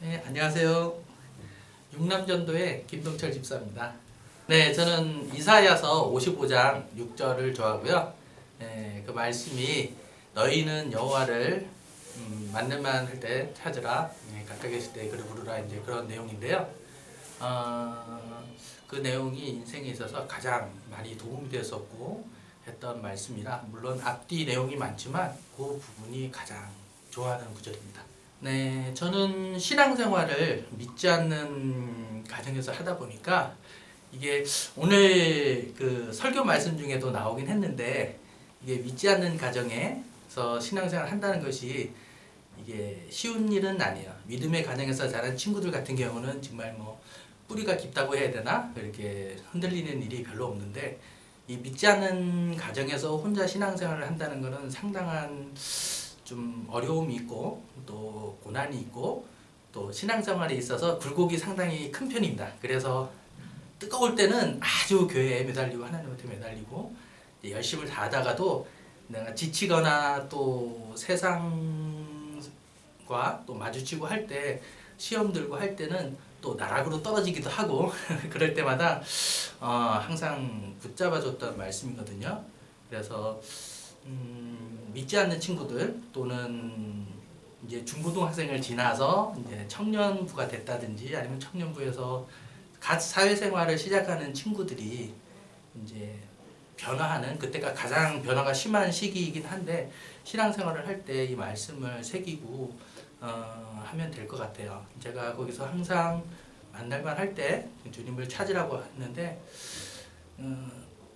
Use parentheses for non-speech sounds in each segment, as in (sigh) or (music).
네, 안녕하세요. 육남전도의 김동철 집사입니다. 네, 저는 이사야서 55장 6절을 좋아하고요. 네, 그 말씀이 너희는 여호와를 음, 만날만 할 때 찾으라, 네, 가까이 계실 때 그를 부르라 이제 그런 내용인데요. 어, 그 내용이 인생에 있어서 가장 많이 도움이 되었었고 했던 말씀이라 물론 앞뒤 내용이 많지만 그 부분이 가장 좋아하는 구절입니다. 네, 저는 신앙생활을 믿지 않는 가정에서 하다 보니까 이게 오늘 그 설교 말씀 중에도 나오긴 했는데 이게 믿지 않는 가정에서 신앙생활 한다는 것이 이게 쉬운 일은 아니에요. 믿음의 가정에서 자란 친구들 같은 경우는 정말 뭐 뿌리가 깊다고 해야 되나 이렇게 흔들리는 일이 별로 없는데 이 믿지 않는 가정에서 혼자 신앙생활을 한다는 것은 상당한 좀 어려움이 있고 또 고난이 있고 또 신앙생활에 있어서 굴곡이 상당히 큰 편입니다. 그래서 뜨거울 때는 아주 교회에 매달리고 하나님한테 매달리고 열심을 다하다가도 내가 지치거나 또 세상과 또 마주치고 할 때 시험 들고 할 때는 또 나락으로 떨어지기도 하고 (laughs) 그럴 때마다 어, 항상 붙잡아줬던 말씀이거든요. 그래서 음, 믿지 않는 친구들 또는 이제 중고등학생을 지나서 이제 청년부가 됐다든지 아니면 청년부에서 갓 사회생활을 시작하는 친구들이 이제 변화하는 그때가 가장 변화가 심한 시기이긴 한데 신앙생활을 할 때 이 말씀을 새기고 어, 하면 될 것 같아요. 제가 거기서 항상 만날만 할 때 주님을 찾으라고 했는데 음,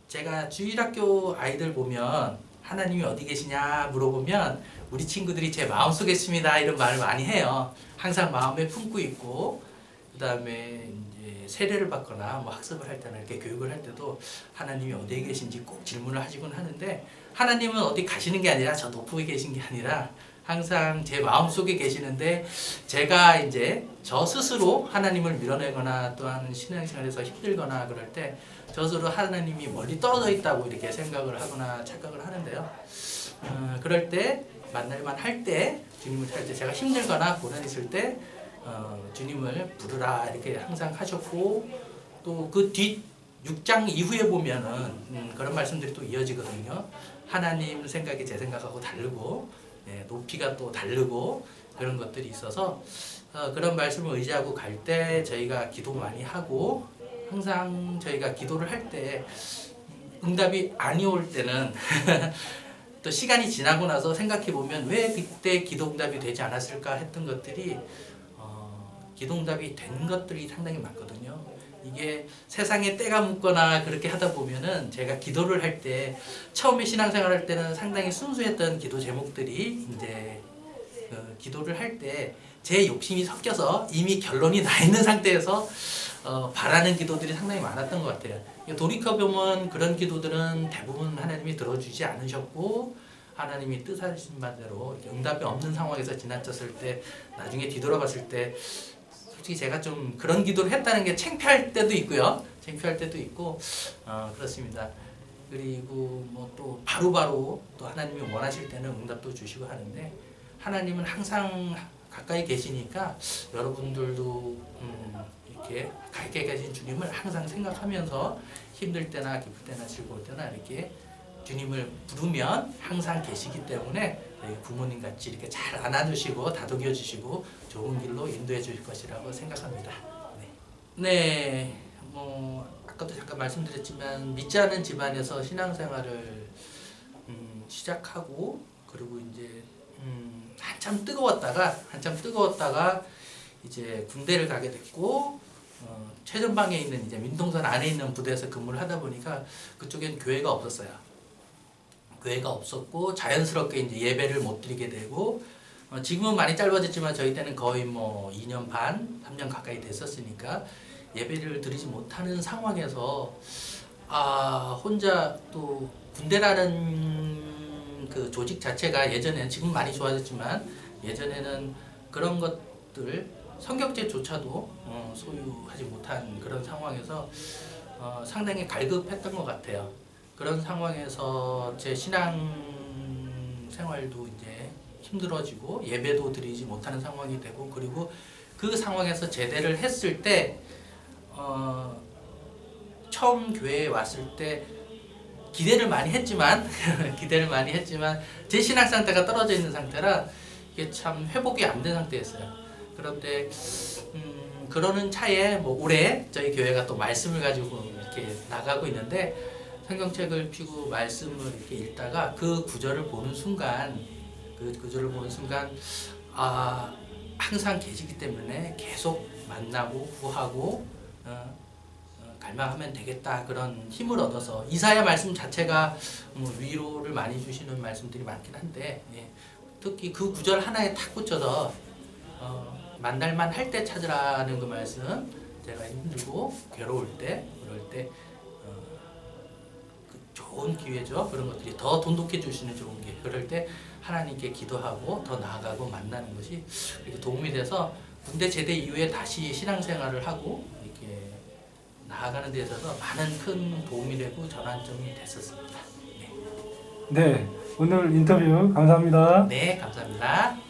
제가 주일학교 아이들 보면 하나님이 어디 계시냐 물어보면 우리 친구들이 제 마음속에 있습니다 이런 말을 많이 해요. 항상 마음에 품고 있고 그다음에 이제 세례를 받거나 뭐 학습을 할 때나 이렇게 교육을 할 때도 하나님이 어디에 계신지 꼭 질문을 하시곤 하는데 하나님은 어디 가시는 게 아니라 저 높게 계신 게 아니라 항상 제 마음속에 계시는데 제가 이제 저 스스로 하나님을 밀어내거나 또한 신앙생활에서 힘들거나 그럴 때 저 스스로 하나님이 멀리 떨어져 있다고 이렇게 생각을 하거나 착각을 하는데요. 어, 그럴 때 만날만 할 때 주님을 찾을 때 제가 힘들거나 고난 있을 때 어, 주님을 부르라 이렇게 항상 하셨고 또 그 뒷 6장 이후에 보면은 음, 그런 말씀들이 또 이어지거든요. 하나님 생각이 제 생각하고 다르고 예, 높이가 또 다르고 그런 것들이 있어서 어, 그런 말씀을 의지하고 갈 때 저희가 기도 많이 하고 항상 저희가 기도를 할 때 응답이 아니 올 때는 (laughs) 또 시간이 지나고 나서 생각해 보면 왜 그때 기도 응답이 되지 않았을까 했던 것들이 어, 기도 응답이 된 것들이 상당히 많거든요. 이게 세상에 때가 묻거나 그렇게 하다 보면은 제가 기도를 할 때 처음에 신앙생활 할 때는 상당히 순수했던 기도 제목들이 이제 그 기도를 할 때 제 욕심이 섞여서 이미 결론이 나 있는 상태에서 어, 바라는 기도들이 상당히 많았던 것 같아요. 돌이켜 보면 그런 기도들은 대부분 하나님이 들어주지 않으셨고 하나님이 뜻하신 이렇게 응답이 없는 상황에서 지나쳤을 때 나중에 뒤돌아봤을 때 솔직히 제가 좀 그런 기도를 했다는 게 창피할 때도 있고요. 창피할 때도 있고 어, 그렇습니다. 그리고 뭐 또 바로바로 또 하나님이 원하실 때는 응답도 주시고 하는데 하나님은 항상 가까이 계시니까 여러분들도 음, 이렇게 가까이 계신 주님을 항상 생각하면서 힘들 때나 기쁠 때나 즐거울 때나 이렇게 주님을 부르면 항상 계시기 때문에 저희 부모님 같이 이렇게 잘 안아주시고 다독여 주시고 좋은 길로 인도해 주실 것이라고 생각합니다. 네. 네, 뭐 아까도 잠깐 말씀드렸지만 믿지 않는 집안에서 신앙생활을 음, 시작하고 그리고 이제 음, 한참 뜨거웠다가 한참 뜨거웠다가 이제 군대를 가게 됐고 어, 최전방에 있는 이제 민동선 안에 있는 부대에서 근무를 하다 보니까 그쪽엔 교회가 없었어요. 교회가 없었고 자연스럽게 이제 예배를 못 드리게 되고 어, 지금은 많이 짧아졌지만 저희 때는 거의 뭐 2년 반, 3년 가까이 됐었으니까 예배를 드리지 못하는 상황에서 아 혼자 또 군대라는 그 조직 자체가 예전에는 지금 많이 좋아졌지만 예전에는 그런 것들 성격제조차도 어, 소유하지 못한 그런 상황에서 어, 상당히 갈급했던 것 같아요. 그런 상황에서 제 신앙 생활도 이제 힘들어지고 예배도 드리지 못하는 상황이 되고 그리고 그 상황에서 제대를 했을 때 어, 처음 교회에 왔을 때 기대를 많이 했지만 (laughs) 기대를 많이 했지만 제 신앙 상태가 떨어져 있는 상태라 이게 참 회복이 안 된 상태였어요. 그런데 음, 그러는 차에 뭐 올해 저희 교회가 또 말씀을 가지고 이렇게 나가고 있는데 성경책을 펴고 말씀을 이렇게 읽다가 그 구절을 보는 순간 그 구절을 보는 순간 아 항상 계시기 때문에 계속 만나고 구하고 어, 어, 갈망하면 되겠다 그런 힘을 얻어서 이사야 말씀 자체가 뭐 위로를 많이 주시는 말씀들이 많긴 한데 예, 특히 그 구절 하나에 탁 꽂혀서 어, 만날만 할 때 찾으라는 그 말씀 제가 힘들고 괴로울 때 그럴 때 좋은 기회죠 그런 것들이 더 돈독해 주시는 좋은 기회 그럴 때 하나님께 기도하고 더 나아가고 만나는 것이 이렇게 도움이 돼서 군대 제대 이후에 다시 신앙생활을 하고 이렇게 나아가는 데 있어서 많은 큰 도움이 되고 전환점이 됐었습니다. 네, 네, 오늘 인터뷰 감사합니다. 네 감사합니다.